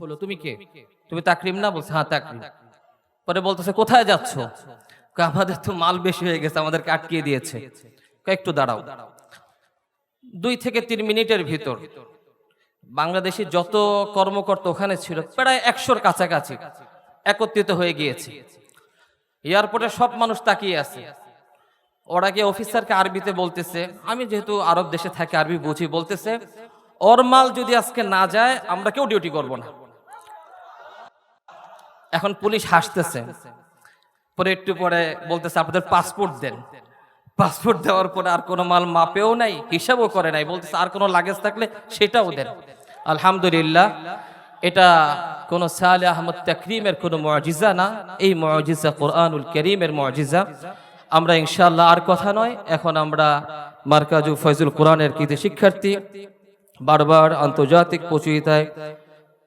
হলো, তুমি কে? তুমি তাকরিম না? বলছে হ্যাঁ তাকরিম। পরে বলতেছে, কোথায় যাচ্ছ? আমাদের তো মাল বেশি হয়ে গেছে, আমাদেরকে আটকিয়ে দিয়েছে। একটু দাঁড়াও। দুই থেকে তিন মিনিটের ভিতর বাংলাদেশি যত কর্মকর্তা ওখানে ছিল, প্রায় একশোর কাছাকাছি একত্রিত হয়ে গিয়েছে। এয়ারপোর্টে সব মানুষ তাকিয়ে আছে। ওরা গিয়ে অফিসারকে আরবিতে বলতেছে, আমি যেহেতু আরব দেশে থাকি, আরবি বুঝি। বলতেছে, ওর মাল যদি আজকে না যায়, আমরা কেউ ডিউটি করব না। এখন পুলিশ হাসতেছে। পরে একটু পরে বলতেছে আপনাদের পাসপোর্ট দেন। পাসপোর্ট দেওয়ার পরে আর কোনো মাল মাপেও নাই হিসাবও করে নাই। বলতেছে আর কোনো লাগেজ থাকলে সেটাও দেন। আলহামদুলিল্লাহ এটা কোন সালে আহমদ তাকরিমের কোনো মজিজা না। এই মজিজা কোরআনুল করিমের মজিজা। আমরা ইনশাআল্লাহ আর কথা নয়। এখন আমরা মার্কাজু ফয়জুল কোরআনের কৃতি শিক্ষার্থী বারবার আন্তর্জাতিক আহ,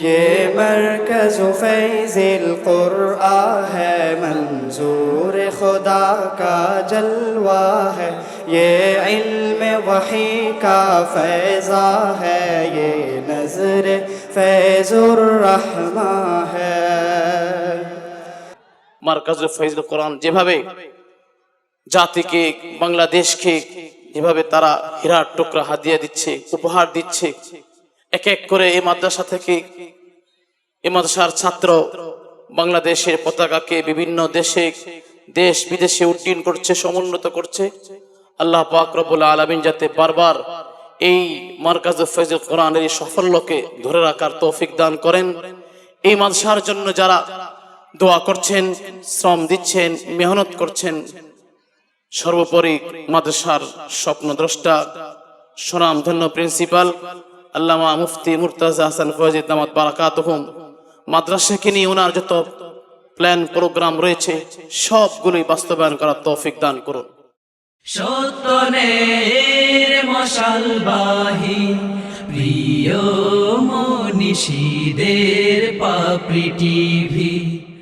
یہ مرکز فیض القرآن ہے منظور خدا کا جلوہ ہے یہ علم وحی کا فیضا ہے یہ نظر فیض الرحمہ ہے مرکز فیض القرآن جی بھابے جاتی ফৈজ بنگلہ دیش জাতিকে বাংলাদেশকে যেভাবে তারা হীরার ٹکرہ دیا دیچھے اپہار دیچھے এক এক করে এই মাদ্রাসা থেকে এই মাদ্রাসার ছাত্র বাংলাদেশের পতাকাকে বিভিন্ন দেশে, দেশ বিদেশে উড্ডীন করছে, সমুন্নত করছে। আল্লাহ পাক রব্বুল আলামিন যাতে বারবার এই মার্কাজুল ফৈজুল কোরআনের এই সাফল্যকে ধরে রাখার তৌফিক দান করেন। এই মাদ্রাসার জন্য যারা দোয়া করছেন, শ্রম দিচ্ছেন, মেহনত করছেন, সর্বোপরি মাদ্রাসার স্বপ্নদ্রষ্টা, সুনামধন্য প্রিন্সিপাল আল্লামা মুফতি মুর্তাজা হাসান ফয়জিদ নামাত বারাকাতহুম। মাদ্রাসাকে নিয়ে ওনার যত প্ল্যান প্রোগ্রাম রয়েছে, সবগুলোই বাস্তবায়ন করার তৌফিক দান করুন। সত্যনের মশালবাহী প্রিয় মনীষীদের পাপড়ি টিভি।